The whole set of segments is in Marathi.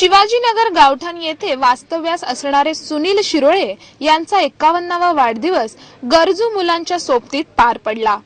शिवाजीनगर गावठाण येथे वास्तव्यास असणारे सुनील शिरोळे यांचा एकावन्नावा वाढदिवस गरजू मुलांच्या सोबतीत पार पडला.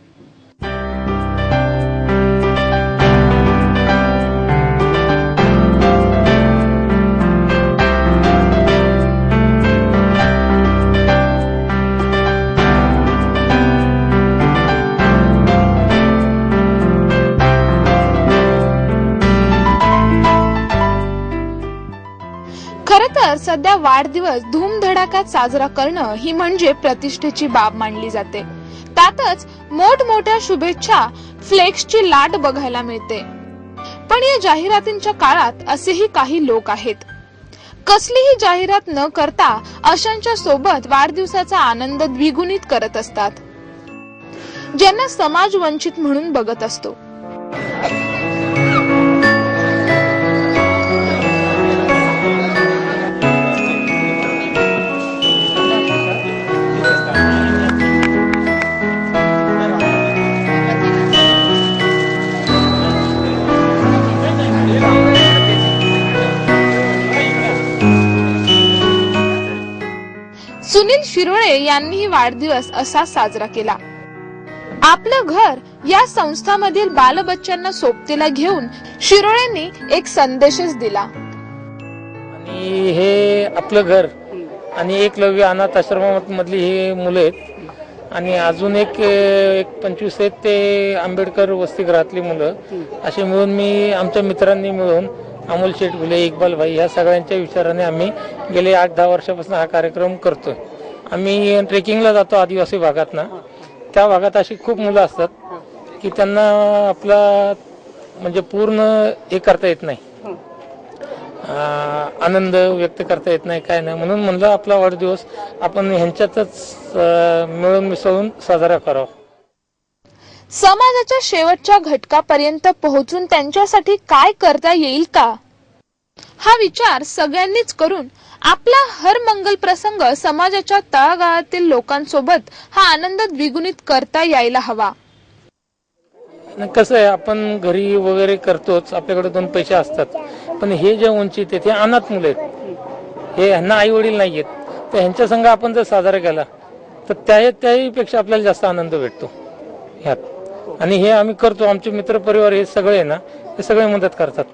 तर सध्या वाढदिवस धूमधडाक्यात साजरा करणं ही म्हणजे प्रतिष्ठेची बाब मानली जाते. त्यातच मोठमोठ्या शुभेच्छा फ्लेक्सची लाट बघायला मिळते. पण या जाहिरातींच्या काळात असेही काही लोक आहेत. कसलीही जाहिरात न करता अशांच्या सोबत वाढदिवसाचा आनंद द्विगुणित करत असतात. ज्यांना समाज वंचित म्हणून बघत असतो. सुनील शिरोळे यांनीही वाढदिवस असा साजरा केला. आपलं घर या संस्थामधील बालबच्चांना सोबतीला घेऊन शिरोळेंनी एक संदेशच दिला. आणि हे आपलं घर आणि एकलव्य अनाथ आश्रमामधली ही मुलं आहेत. आणि अजून एक एक पंचवीस आहेत ते आंबेडकर वसतिगृहातली मुलं. असे मिळून मी आमच्या मित्रांनी मिळून अमोल शेठ घुले इक्बाल भाई ह्या सगळ्यांच्या विचाराने आम्ही गेले आठ दहा वर्षापासून हा कार्यक्रम करतोय. आम्ही ट्रेकिंगला जातो आदिवासी भागातनं. त्या भागात अशी खूप मुलं असतात की त्यांना आपला म्हणजे पूर्ण हे करता येत नाही. आनंद व्यक्त करता येत नाही काय नाही. म्हणून म्हणलं आपला वाढदिवस आपण ह्यांच्यातच मिळून मिसळून साजरा करावा. समाजाच्या शेवटच्या घटकापर्यंत पोहोचून त्यांच्यासाठी काय करता येईल का? हा विचार सगळ्यांनीच करून आपला हर मंगल प्रसंग समाजाच्या तळागाळातील लोकांसोबत हा आनंद द्विगुणित करता यायला हवा. कसं आहे आपण घरी वगैरे करतोच आपल्याकडे दोन पैसे असतात. पण हे जे वंचित आहेत हे अनाथ मुलं आहेत. हे ह्यांना आई वडील नाही आहेत. तर ह्यांच्या संघ आपण जर साजरा केला तर त्या त्याहीपेक्षा आपल्याला जास्त आनंद भेटतो. ह्यात. आणि हे आम्ही करतो आमचे मित्र परिवार हे सगळे आहे ना हे सगळे मदत करतात.